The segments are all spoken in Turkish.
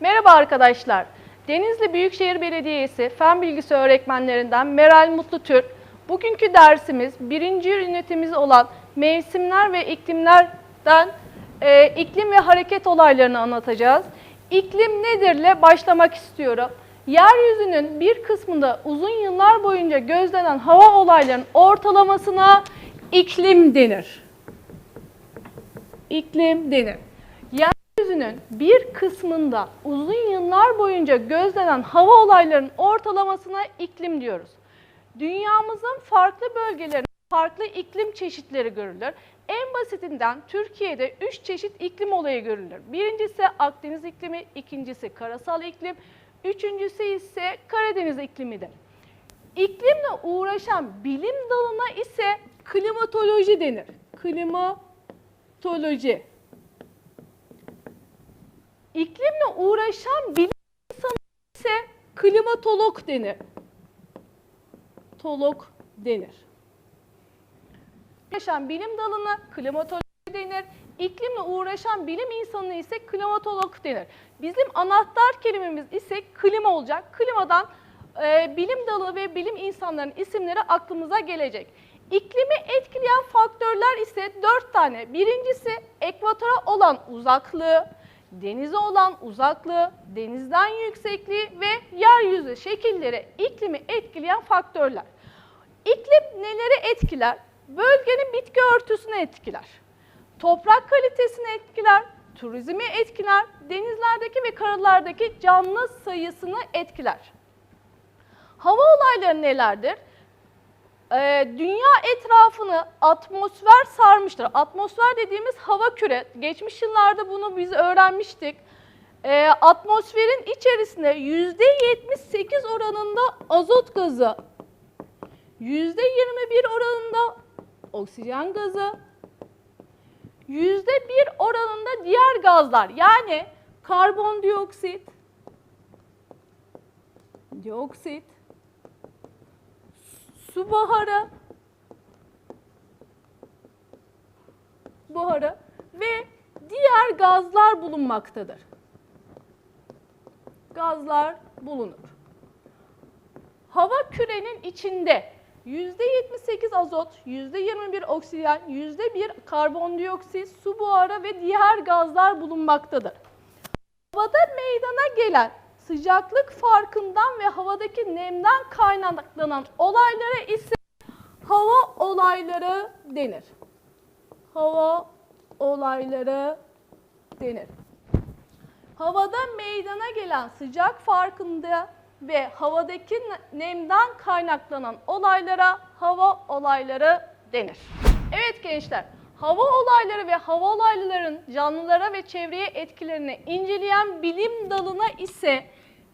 Merhaba arkadaşlar. Denizli Büyükşehir Belediyesi Fen Bilgisi öğretmenlerinden Meral Mutlutürk. Bugünkü dersimiz birinci ünitemiz olan mevsimler ve iklimlerden e, iklim ve hareket olaylarını anlatacağız. İklim nedirle başlamak istiyorum. Yeryüzünün bir kısmında uzun yıllar boyunca gözlenen hava olaylarının ortalamasına iklim denir. İklim denir. Yeryüzünün bir kısmında uzun yıllar boyunca gözlenen hava olaylarının ortalamasına iklim diyoruz. Dünyamızın farklı bölgelerinde farklı iklim çeşitleri görülür. En basitinden Türkiye'de 3 çeşit iklim olayı görülür. Birincisi Akdeniz iklimi, ikincisi karasal iklim, üçüncüsü ise Karadeniz iklimidir. İklimle uğraşan bilim dalına ise klimatoloji denir. Klimatoloji. İklimle uğraşan bilim insanı ise klimatolog denir. Tolog denir. Uğraşan bilim dalına klimatoloji denir. İklimle uğraşan bilim insanı ise klimatolog denir. Bizim anahtar kelimemiz ise klima olacak. Klimadan e, bilim dalı ve bilim insanlarının isimleri aklımıza gelecek. İklimi etkileyen faktörler ise dört tane. Birincisi ekvatora olan uzaklığı, denize olan uzaklığı, denizden yüksekliği ve yeryüzü şekilleri iklimi etkileyen faktörler. İklim neleri etkiler? Bölgenin bitki örtüsünü etkiler. Toprak kalitesini etkiler, turizmi etkiler, denizlerdeki ve karalardaki canlı sayısını etkiler. Hava olayları nelerdir? Ee, dünya etrafını atmosfer sarmıştır. Atmosfer dediğimiz hava küre. Geçmiş yıllarda bunu biz öğrenmiştik. Ee, atmosferin içerisinde %78 oranında azot gazı, %21 oranında oksijen gazı, %1 oranında diğer gazlar yani karbondioksit, dioksit, su buharı, buharı ve diğer gazlar bulunmaktadır. Gazlar bulunur. Hava kürenin içinde %78 azot, %21 oksijen, %1 karbondioksit, su buharı ve diğer gazlar bulunmaktadır. Havada meydana gelen sıcaklık farkından ve havadaki nemden kaynaklanan olaylara ise hava olayları denir. Hava olayları denir. Havada meydana gelen sıcak farkında ve havadaki nemden kaynaklanan olaylara hava olayları denir. Evet gençler, hava olayları ve hava olaylarının canlılara ve çevreye etkilerini inceleyen bilim dalına ise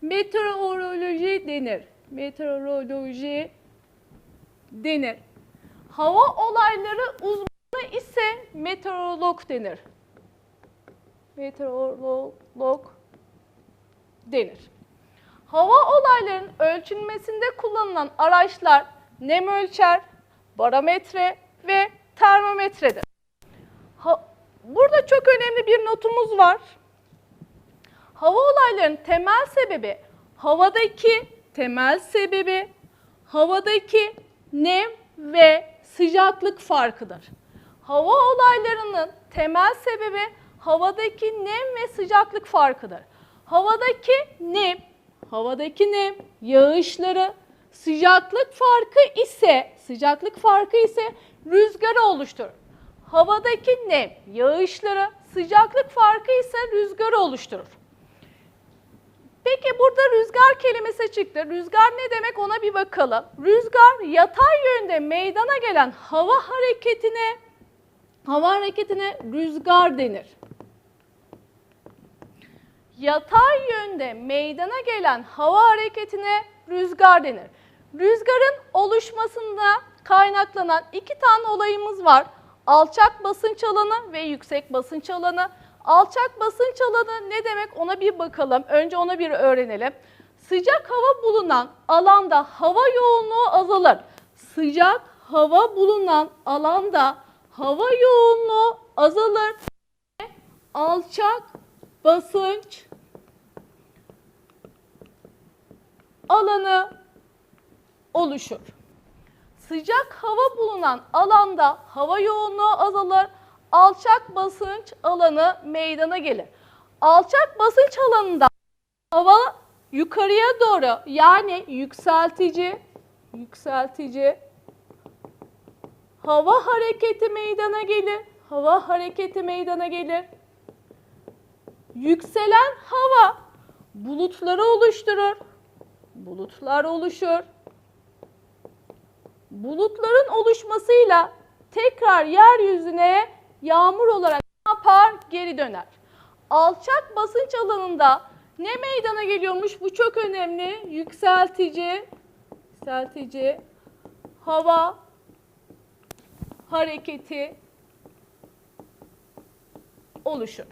meteoroloji denir. Meteoroloji denir. Hava olayları uzmanı ise meteorolog denir. Meteorolog denir. Hava olaylarının ölçülmesinde kullanılan araçlar nem ölçer, barometre ve termometredir. Ha- Burada çok önemli bir notumuz var. Hava olaylarının temel sebebi havadaki temel sebebi havadaki nem ve sıcaklık farkıdır. Hava olaylarının temel sebebi havadaki nem ve sıcaklık farkıdır. Havadaki nem, havadaki nem, yağışları, sıcaklık farkı ise sıcaklık farkı ise rüzgarı oluşturur. Havadaki nem, yağışları, sıcaklık farkı ise rüzgarı oluşturur. Peki burada rüzgar kelimesi çıktı. Rüzgar ne demek ona bir bakalım. Rüzgar yatay yönde meydana gelen hava hareketine hava hareketine rüzgar denir. Yatay yönde meydana gelen hava hareketine rüzgar denir. Rüzgarın oluşmasında kaynaklanan iki tane olayımız var. Alçak basınç alanı ve yüksek basınç alanı. Alçak basınç alanı ne demek ona bir bakalım. Önce ona bir öğrenelim. Sıcak hava bulunan alanda hava yoğunluğu azalır. Sıcak hava bulunan alanda hava yoğunluğu azalır. Alçak basınç alanı oluşur. Sıcak hava bulunan alanda hava yoğunluğu azalır, alçak basınç alanı meydana gelir. Alçak basınç alanında hava yukarıya doğru yani yükseltici yükseltici hava hareketi meydana gelir. Hava hareketi meydana gelir. Yükselen hava bulutları oluşturur. Bulutlar oluşur. Bulutların oluşmasıyla tekrar yeryüzüne yağmur olarak ne yapar? Geri döner. Alçak basınç alanında ne meydana geliyormuş? Bu çok önemli. Yükseltici, yükseltici hava hareketi oluşur.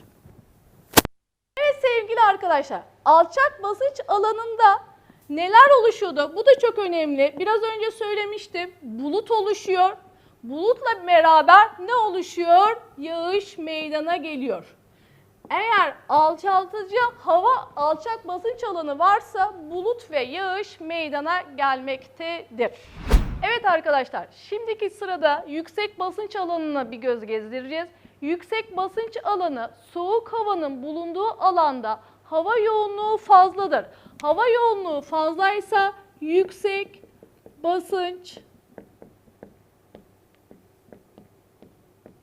Evet sevgili arkadaşlar, alçak basınç alanında neler oluşuyordu? Bu da çok önemli. Biraz önce söylemiştim. Bulut oluşuyor. Bulutla beraber ne oluşuyor? Yağış meydana geliyor. Eğer alçaltıcı hava alçak basınç alanı varsa bulut ve yağış meydana gelmektedir. Evet arkadaşlar, şimdiki sırada yüksek basınç alanına bir göz gezdireceğiz. Yüksek basınç alanı soğuk havanın bulunduğu alanda hava yoğunluğu fazladır. Hava yoğunluğu fazlaysa yüksek basınç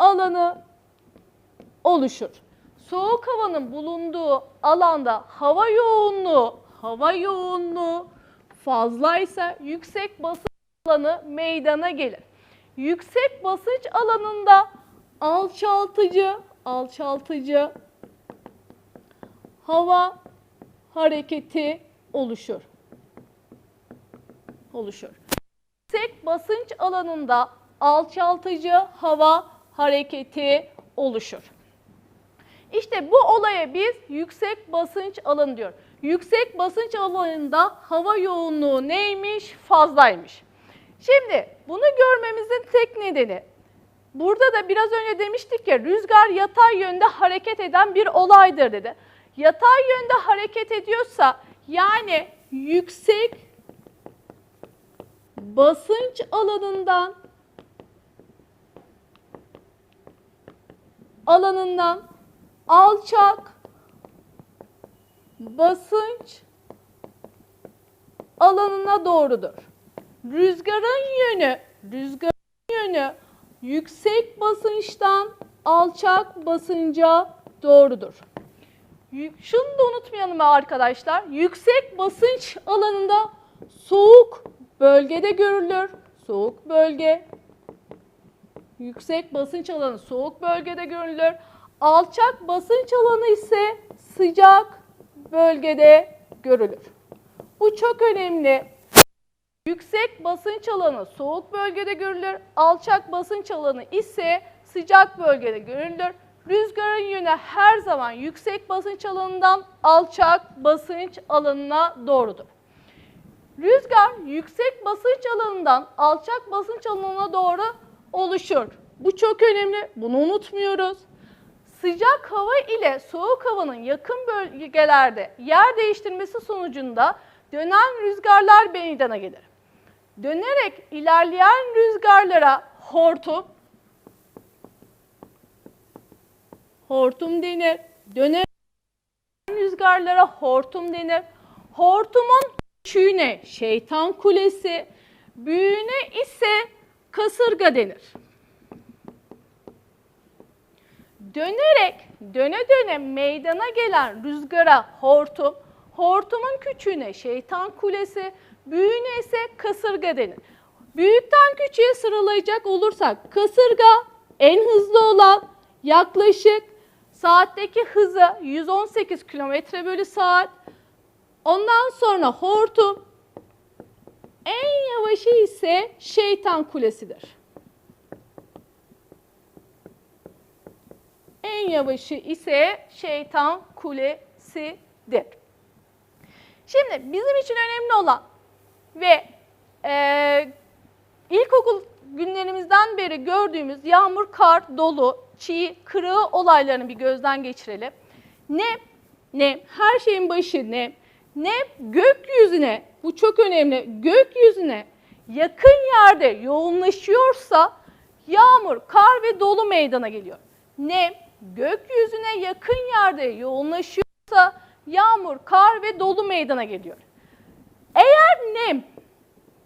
alanı oluşur. Soğuk havanın bulunduğu alanda hava yoğunluğu, hava yoğunluğu fazlaysa yüksek basınç alanı meydana gelir. Yüksek basınç alanında alçaltıcı, alçaltıcı hava hareketi oluşur. Oluşur. Yüksek basınç alanında alçaltıcı hava hareketi oluşur. İşte bu olaya biz yüksek basınç alanı diyor. Yüksek basınç alanında hava yoğunluğu neymiş? Fazlaymış. Şimdi bunu görmemizin tek nedeni burada da biraz önce demiştik ya rüzgar yatay yönde hareket eden bir olaydır dedi. Yatay yönde hareket ediyorsa yani yüksek basınç alanından alanından alçak basınç alanına doğrudur. Rüzgarın yönü, rüzgarın yönü yüksek basınçtan alçak basınca doğrudur. Şunu da unutmayalım arkadaşlar. Yüksek basınç alanında soğuk bölgede görülür. Soğuk bölge. Yüksek basınç alanı soğuk bölgede görülür. Alçak basınç alanı ise sıcak bölgede görülür. Bu çok önemli. Yüksek basınç alanı soğuk bölgede görülür. Alçak basınç alanı ise sıcak bölgede görülür. Rüzgarın yönü her zaman yüksek basınç alanından alçak basınç alanına doğrudur. Rüzgar yüksek basınç alanından alçak basınç alanına doğru oluşur. Bu çok önemli. Bunu unutmuyoruz. Sıcak hava ile soğuk havanın yakın bölgelerde yer değiştirmesi sonucunda dönen rüzgarlar meydana gelir. Dönerek ilerleyen rüzgarlara hortum, hortum denir. Dönerek rüzgarlara hortum denir. Hortumun küçüğüne şeytan kulesi, büyüğüne ise kasırga denir. Dönerek, döne döne meydana gelen rüzgara hortum, hortumun küçüğüne şeytan kulesi, büyüğüne ise kasırga denir. Büyükten küçüğe sıralayacak olursak kasırga en hızlı olan yaklaşık saatteki hızı 118 km bölü saat. Ondan sonra hortum en yavaşı ise şeytan kulesidir. En yavaşı ise şeytan kulesidir. Şimdi bizim için önemli olan ve e, ilkokul günlerimizden beri gördüğümüz yağmur, kar, dolu, çiğ, kırığı olaylarını bir gözden geçirelim. Nem, nem, her şeyin başı nem. Nem gökyüzüne bu çok önemli. Gökyüzüne yakın yerde yoğunlaşıyorsa yağmur, kar ve dolu meydana geliyor. Nem gökyüzüne yakın yerde yoğunlaşıyorsa yağmur, kar ve dolu meydana geliyor. Eğer nem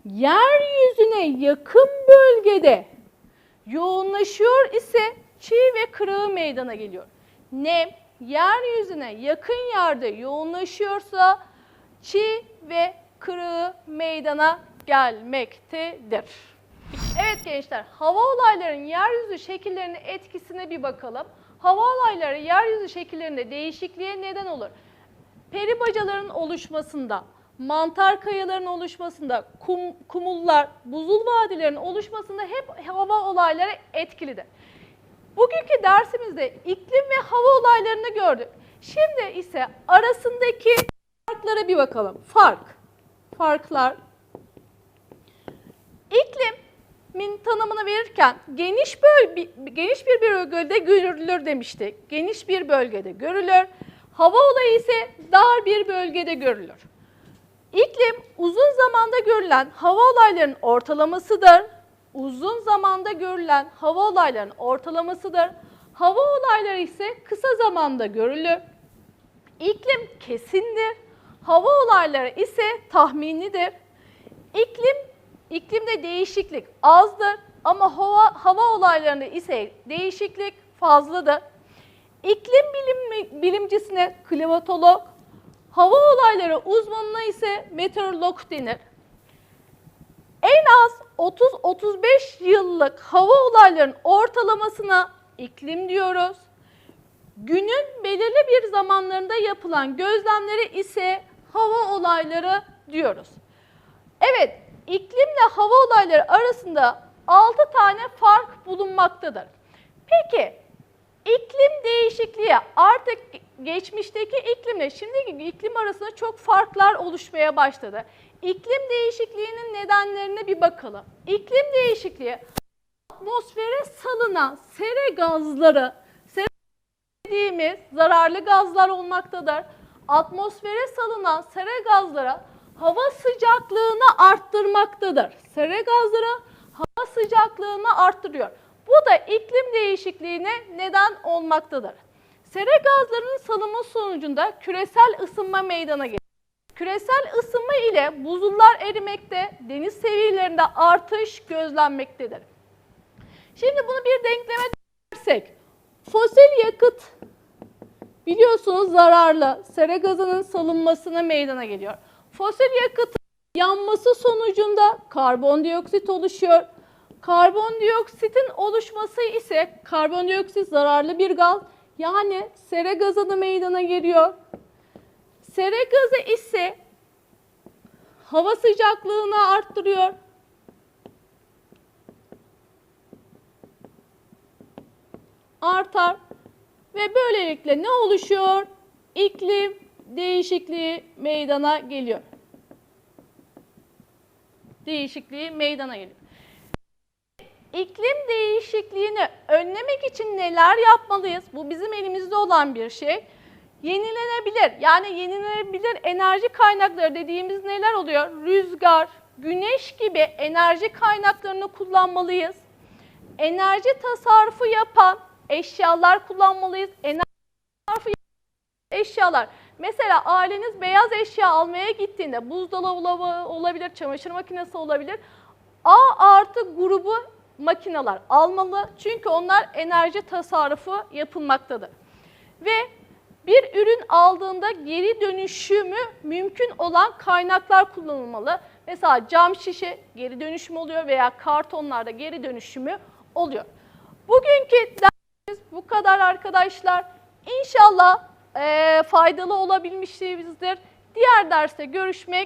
yeryüzüne yakın bölgede yoğunlaşıyor ise çiğ ve kırığı meydana geliyor. Nem yeryüzüne yakın yerde yoğunlaşıyorsa çiğ ve kırığı meydana gelmektedir. Evet gençler, hava olaylarının yeryüzü şekillerine etkisine bir bakalım. Hava olayları yeryüzü şekillerinde değişikliğe neden olur. Peri bacaların oluşmasında, mantar kayaların oluşmasında, kum, kumullar, buzul vadilerin oluşmasında hep hava olayları etkilidir. Bugünkü dersimizde iklim ve hava olaylarını gördük. Şimdi ise arasındaki farklara bir bakalım. Fark, farklar. İklimin tanımını verirken geniş böl geniş bir bölgede görülür demiştik. Geniş bir bölgede görülür. Hava olayı ise dar bir bölgede görülür. İklim uzun zamanda görülen hava olaylarının ortalamasıdır. Uzun zamanda görülen hava olaylarının ortalamasıdır. Hava olayları ise kısa zamanda görülür. İklim kesindir. Hava olayları ise tahminidir. İklim iklimde değişiklik azdır ama hava hava olaylarında ise değişiklik fazladır. İklim bilim, bilimcisine klimatolog, hava olayları uzmanına ise meteorolog denir. En az 30-35 yıllık hava olaylarının ortalamasına iklim diyoruz. Günün belirli bir zamanlarında yapılan gözlemleri ise hava olayları diyoruz. Evet, iklimle hava olayları arasında 6 tane fark bulunmaktadır. Peki, iklim değişikliği artık geçmişteki iklimle şimdiki iklim arasında çok farklar oluşmaya başladı. İklim değişikliğinin nedenlerine bir bakalım. İklim değişikliği atmosfere salınan sera gazları, sera dediğimiz zararlı gazlar olmaktadır. Atmosfere salınan sera gazları hava sıcaklığını arttırmaktadır. Sera gazları hava sıcaklığını arttırıyor. Bu da iklim değişikliğine neden olmaktadır. Sera gazlarının salımı sonucunda küresel ısınma meydana gelir. Küresel ısınma ile buzullar erimekte, deniz seviyelerinde artış gözlenmektedir. Şimdi bunu bir denkleme dökersek, fosil yakıt biliyorsunuz zararlı, sera gazının salınmasına meydana geliyor. Fosil yakıtın yanması sonucunda karbondioksit oluşuyor. Karbondioksitin oluşması ise karbondioksit zararlı bir gaz yani sera gazı meydana geliyor. Sera gazı ise hava sıcaklığını arttırıyor. Artar ve böylelikle ne oluşuyor? İklim değişikliği meydana geliyor. Değişikliği meydana geliyor. İklim değişikliğini önlemek için neler yapmalıyız? Bu bizim elimizde olan bir şey. Yenilenebilir yani yenilenebilir enerji kaynakları dediğimiz neler oluyor? Rüzgar, güneş gibi enerji kaynaklarını kullanmalıyız. Enerji tasarrufu yapan eşyalar kullanmalıyız. Enerji yapan eşyalar. Mesela aileniz beyaz eşya almaya gittiğinde buzdolabı olabilir, çamaşır makinesi olabilir. A artı grubu makineler almalı. Çünkü onlar enerji tasarrufu yapılmaktadır. Ve bir ürün aldığında geri dönüşümü mümkün olan kaynaklar kullanılmalı. Mesela cam şişe geri dönüşüm oluyor veya kartonlarda geri dönüşümü oluyor. Bugünkü dersimiz bu kadar arkadaşlar. İnşallah eee, faydalı olabilmişizdir. Diğer derste görüşmek